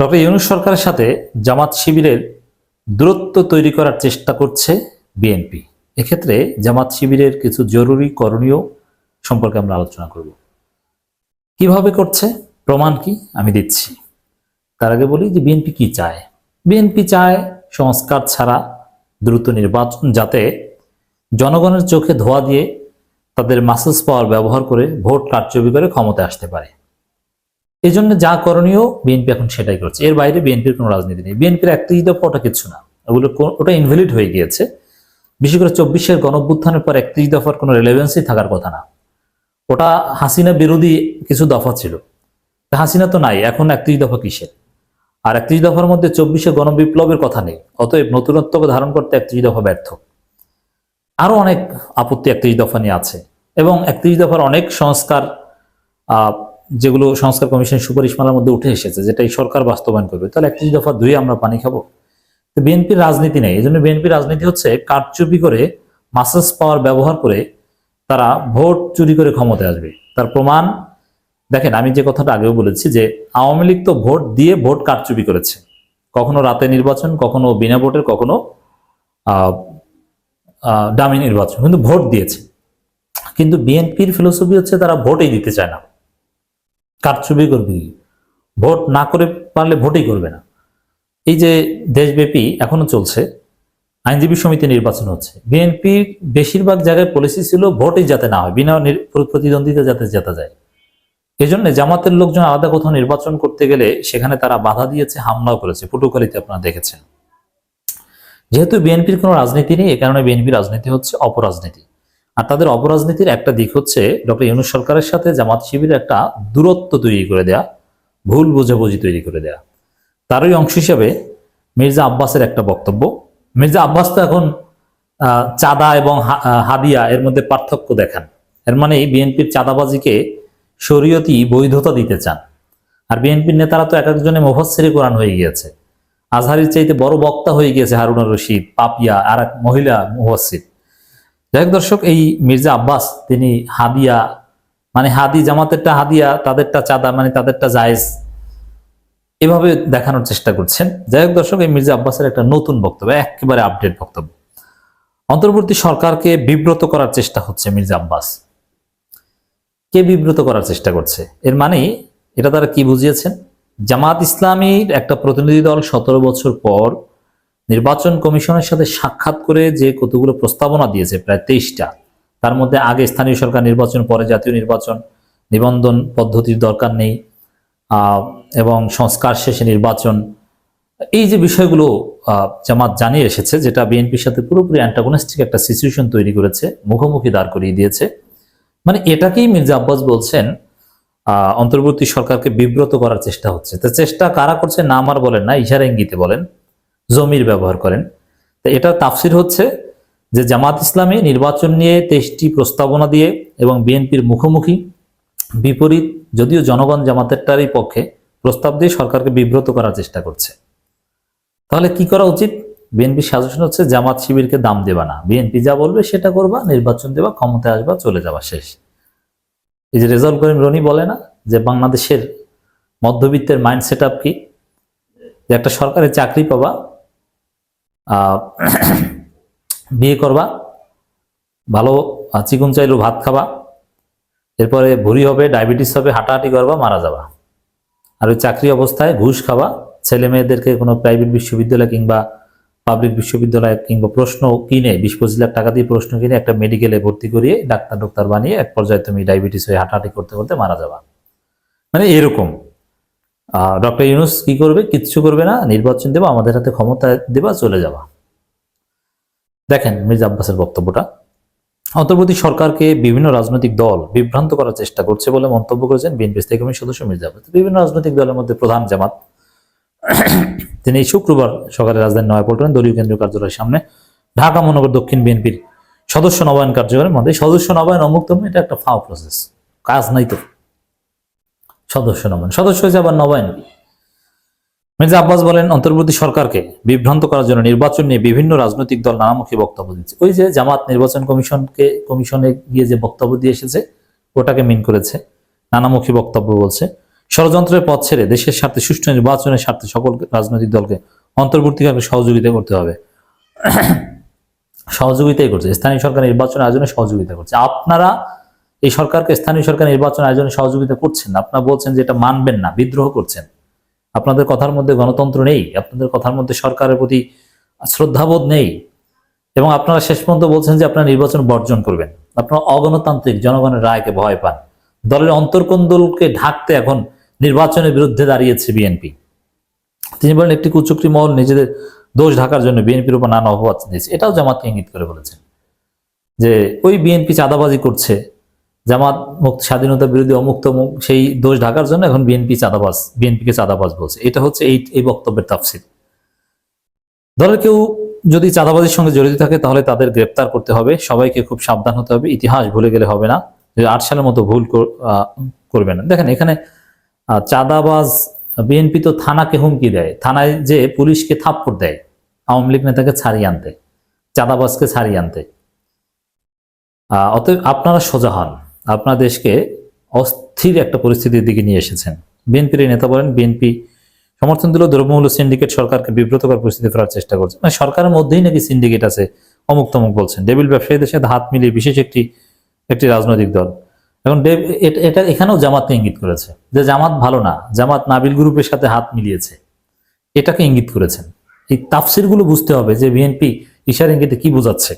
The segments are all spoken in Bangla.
ডক্টর ইউনুস সরকারের সাথে জামাত শিবিরের দূরত্ব তৈরি করার চেষ্টা করছে বিএনপি। এক্ষেত্রে জামাত শিবিরের কিছু জরুরি করণীয় সম্পর্কে আমরা আলোচনা করব। কীভাবে করছে? প্রমাণ কি? আমি দিচ্ছি। তার আগে বলি যে বিএনপি কি চায়? বিএনপি চায় সংস্কার ছাড়া দ্রুত নির্বাচন, যাতে জনগণের চোখে ধোয়া দিয়ে তাদের মাসেলস পাওয়ার ব্যবহার করে ভোট কারচুপি করে ক্ষমতায় আসতে পারে। এই জন্য যা করণীয় বিএনপি এখন সেটাই করছে। এর বাইরে বিএনপির কোনো রাজনীতি নেই। বিএনপির একত্রিশ দফা ওটা কিছু না। ওগুলো ওটা ইনভ্যালিড হয়ে গিয়েছে। বিশেষ করে চব্বিশের গণভ্যুত্থানের পর একত্রিশ দফার কোনো রেলেভেন্সই থাকার কথা না। ওটা হাসিনা বিরোধী কিছু দফা ছিল। হাসিনা তো নাই, এখন একত্রিশ দফা কিসের? আর একত্রিশ দফার মধ্যে চব্বিশে গণবিপ্লবের কথা নেই। অতএব নতুনত্বকে ধারণ করতে একত্রিশ দফা ব্যর্থ। আরও অনেক আপত্তি একত্রিশ দফা নিয়ে আছে। এবং একত্রিশ দফার অনেক সংস্কার যেগুলো সংস্কার কমিশনের সুপারিশমালার মধ্যে উঠে এসেছে, যেটা এই সরকার বাস্তবায়ন করবে। তাহলে একত্রিশ দফা দুই আমরা পানি খাব। তো বিএনপির রাজনীতি নেই, এই জন্য বিএনপির রাজনীতি হচ্ছে কারচুপি করে মাসেস পাওয়ার ব্যবহার করে তারা ভোট চুরি করে ক্ষমতায় আসবে। তার প্রমাণ, দেখেন, আমি যে কথাটা আগেও বলেছি যে আওয়ামী লীগ তো ভোট দিয়ে ভোট কারচুপি করেছে। কখনো রাতে নির্বাচন, কখনো বিনা ভোটের কখনো ডামি নির্বাচন, কিন্তু ভোট দিয়েছে। কিন্তু বিএনপির ফিলোসফি হচ্ছে তারা ভোটই দিতে চায় না। কারচুপি করবে কি? ভোট না করে পারলে ভোটই করবে না। এই যে দেশব্যাপী এখনও চলছে, আইনজীবী সমিতি নির্বাচন হচ্ছে। বিএনপির বেশিরভাগ জায়গায় পলিসি ছিল ভোটই যাতে না হয়, বিনা প্রতিদ্বন্দ্বিতা যাতে জেতা যায়। এই জন্য জামাতের লোকজন আলাদা কোথাও নির্বাচন করতে গেলে সেখানে তারা বাধা দিয়েছে, হামলাও করেছে। পটুকালিতে আপনারা দেখেছেন। যেহেতু বিএনপির কোনো রাজনীতি নেই, এ কারণে বিএনপির রাজনীতি হচ্ছে অপরাজনীতি। আর তাদের অপরাজনীতির একটা দিক হচ্ছে ডক্টর ইউনুস সরকারের সাথে জামাত শিবিরের একটা দূরত্ব তৈরি করে দেয়া, ভুল বোঝাবুঝি তৈরি করে দেয়া। তারই অংশ হিসাবে মির্জা আব্বাসের একটা বক্তব্য। মির্জা আব্বাস তো এখন চাঁদা এবং হাদিয়া এর মধ্যে পার্থক্য দেখান। এর মানে বিএনপির চাঁদাবাজিকে শরীয়তি বৈধতা দিতে চান। আর বিএনপির নেতারা তো এক একজনে মুফাসসিরে কোরআন হয়ে গিয়েছে। আজহারির চাইতে বড় বক্তা হয়ে গিয়েছে হারুনা রশিদ, পাপিয়া আর এক মহিলা মুফাসসির। যাই হোক দর্শক, এই মির্জা আব্বাস, তিনি হাদিয়া মানে হাদি জামাতেরটা হাদিয়া, তাদেরটা চাঁদা মানে তাদেরটা জায়েজ, এভাবে দেখানোর চেষ্টা করছেন। যাই হোক দর্শক, এই মির্জা আব্বাসের একটা নতুন বক্তব্য, একেবারে আপডেট বক্তব্য। অন্তর্বর্তী সরকারকে বিব্রত করার চেষ্টা হচ্ছে মির্জা আব্বাস। কে বিব্রত করার চেষ্টা করছে? এর মানে এটা তারা কি বুঝিয়েছেন? জামাত ইসলামীর একটা প্রতিনিধি দল সতেরো বছর পর নির্বাচন কমিশনের সাথে সাক্ষাৎ করে যে কতগুলো প্রস্তাবনা দিয়েছে, প্রায় তেইশটা, তার মধ্যে আগে স্থানীয় সরকার নির্বাচন, পরে জাতীয় নির্বাচন, নিবন্ধন পদ্ধতির দরকার নেই এবং সংস্কার শেষে নির্বাচন। এই যে বিষয়গুলো জামাত জানিয়ে এসেছে, যেটা বিএনপির সাথে পুরোপুরি অ্যান্টাগনিস্টিক একটা সিচুয়েশন তৈরি করেছে, মুখোমুখি দাঁড় করিয়ে দিয়েছে মানে এটাকেই মির্জা আব্বাস বলছেন অন্তর্বর্তী সরকারকে বিব্রত করার চেষ্টা হচ্ছে। তো চেষ্টা কারা করছে না আমার বলেন না, ইশারা ইঙ্গিতে বলেন। জমির ব্যবহার করেন। তো এটা তাফসির হচ্ছে যে জামাত ইসলামী নির্বাচন নিয়ে তেইশটি প্রস্তাবনা দিয়ে এবং বিএনপির মুখোমুখি, বিপরীত যদিও জনগণ জামাতেরটারই পক্ষে প্রস্তাব দিয়ে সরকারকে বিব্রত করার চেষ্টা করছে। তাহলে কি করা উচিত? বিএনপি সাজেশন হচ্ছে জামাত শিবিরকে দাম দেবা না। বিএনপি যা বলবে সেটা করবা, নির্বাচন দেবা, ক্ষমতায় আসবা, চলে যাবা, শেষ। এই যে রেজাল্ট করিম রনি বলে না যে বাংলাদেশের মধ্যবিত্তের মাইন্ড সেট আপ কি? যে একটা সরকারি চাকরি পাবা বিয়ে করবা, ভালো চিকুন চাইলেও ভাত খাবা, এরপরে ভুঁড়ি হবে, ডায়াবেটিস হবে, হাঁটাহাঁটি করবা, মারা যাবা। আর ওই চাকরি অবস্থায় ঘুষ খাওয়া ছেলে মেয়েদেরকে কোনো প্রাইভেট বিশ্ববিদ্যালয় কিংবা পাবলিক বিশ্ববিদ্যালয় কিংবা প্রশ্ন কিনে, বিশ পঁচিশ লাখ টাকা দিয়ে প্রশ্ন কিনে একটা মেডিকেলে ভর্তি করিয়ে ডাক্তার ডক্টর বানিয়ে এক পর্যায়ে তুমি ডায়াবেটিস হয়ে হাঁটাহাঁটি করতে করতে মারা যাবা। মানে এরকম। ডক্টর ইউনুস কি করবে? কিচ্ছু করবে না। নির্বাচন দেবা, আমাদের হাতে ক্ষমতা দেবা, চলে যাবা। দেখেন মির্জা আব্বাসের বক্তব্যটা। অন্তর্বর্তী সরকারকে বিভিন্ন রাজনৈতিক দল বিভ্রান্ত করার চেষ্টা করছে বলে মন্তব্য করেছেন বিএনপি স্থায়ী কমিটির সদস্য মির্জা আব্বাস। বিভিন্ন রাজনৈতিক দলের মধ্যে প্রধান জামাত। তিনি শুক্রবার সকালে রাজধানী নয়াপল্টনে দলীয় কেন্দ্রীয় কার্যালয়ের সামনে ঢাকা মহানগর দক্ষিণ বিএনপির সদস্য নবায়ন কার্যক্রমের মধ্যে সদস্য নবায়ন অমুক্তম, এটা একটা ফাও প্রসেস কাজ নাই তো। সদস্য নবায়ন সদস্য হয়েছে আবার নবায়ন মির্জা আব্বাস বলেন, অন্তর্বর্তী সরকারকে বিভ্রান্ত করার জন্য নির্বাচন নিয়ে বিভিন্ন রাজনৈতিক দল নানামুখী বক্তব্য দিচ্ছে। ওই যে জামাত নির্বাচন কমিশনকে, কমিশনে গিয়ে যে বক্তব্য দিয়ে এসেছে, ওটাকে মিন করেছে, নানামুখী বক্তব্য বলছে। ষড়যন্ত্রের পথ ছেড়ে দেশের স্বার্থে, সুষ্ঠু নির্বাচনের স্বার্থে সকল রাজনৈতিক দলকে অন্তর্বর্তীকালে সহযোগিতা করতে হবে। সহযোগিতাই করছে। স্থানীয় সরকার নির্বাচন আয়োজনে সহযোগিতা করছে। আপনারা এই সরকারকে স্থানীয় সরকার নির্বাচন আয়োজনে সহযোগিতা করছেন আপনারা বলছেন যে এটা মানবেন না, বিদ্রোহ করছেন। আপনাদের কথার মধ্যে গণতন্ত্র নেই, আপনাদের কথার মধ্যে সরকারের প্রতি শ্রদ্ধাবোধ নেই এবং আপনারা শেষ পর্যন্ত বলছেন যে আপনারা নির্বাচন বর্জন করবেন। আপনারা অগণতান্ত্রিক জনগণের রায়কে ভয় পান। দলের অন্তর্কন্দলকে ঢাকতে এখন নির্বাচনের বিরুদ্ধে দাঁড়িয়েছে বিএনপি। তিনি বলেন, একটি কুচক্রি মহল নিজেদের দোষ ঢাকার জন্য বিএনপির উপর নানা অপবাদ দিয়েছে। এটাও জামাতকে ইঙ্গিত করে বলেছেন যে ওই বিএনপি চাঁদাবাজি করছে জামাত মুক্ত, স্বাধীনতা বিরোধী অমুক্ত সেই দোষ ঢাকার জন্য এখন বিএনপি চাঁদাবাজ, বিএনপিকে চাঁদাবাজ বলছে। এটা হচ্ছে এই এই বক্তব্যের তাফসির। দলের কেউ যদি চাঁদাবাজির সঙ্গে জড়িত থাকে, তাহলে তাদের গ্রেপ্তার করতে হবে। সবাইকে খুব সাবধান হতে হবে। ইতিহাস ভুলে গেলে হবে না। যে আট সালের মতো ভুল করবে না। দেখেন এখানে চাঁদাবাজ, বিএনপি তো থানাকে হুমকি দেয়। থানায় যে পুলিশকে থাপ্পড় দেয়, আওয়ামী লীগ নেতাকে ছাড়িয়ে আনতে, চাঁদাবাজকে ছাড়িয়ে আনতে। অতএব আপনারা সোজা হন। আপনার দেশকে অস্থির একটা পরিস্থিতির দিকে নিয়ে এসেছেন। বিএনপির নেতা বলেন, বিএনপি সমর্থন দিল দ্রব্যমূল্য সিন্ডিকেট সরকারকে বিব্রতকর পরিস্থিতি ফেরার চেষ্টা করছে। মানে সরকারের মধ্যেই নাকি সিন্ডিকেট আছে, অমুক তমুক বলছেন। ডেবিল ব্যবসায়ীদের সাথে হাত মিলিয়ে বিশেষ একটি একটি রাজনৈতিক দল। এখন এটা এখানেও জামাতকে ইঙ্গিত করেছে যে জামাত ভালো না, জামাত নাবিল গ্রুপের সাথে হাত মিলিয়েছে। এটাকে ইঙ্গিত করেছেন। এই তাফসিরগুলো বুঝতে হবে যে বিএনপি ইশার ইঙ্গিতে কি বোঝাচ্ছে।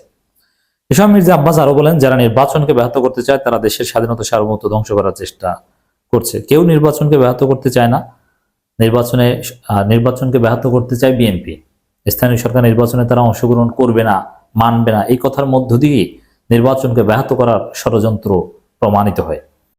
এসব মির্জা আব্বাস আরও বলেন, যারা নির্বাচনকে ব্যাহত করতে চায়, তারা দেশের স্বাধীনতা সার্বভৌমত্ব ধ্বংস করার চেষ্টা করছে। কেউ নির্বাচনকে ব্যাহত করতে চায় না। নির্বাচনে নির্বাচনকে ব্যাহত করতে চায় বিএনপি। স্থানীয় সরকার নির্বাচনে তারা অংশগ্রহণ করবে না, মানবে না। এই কথার মধ্য দিয়ে নির্বাচনকে ব্যাহত করার ষড়যন্ত্র প্রমাণিত হয়।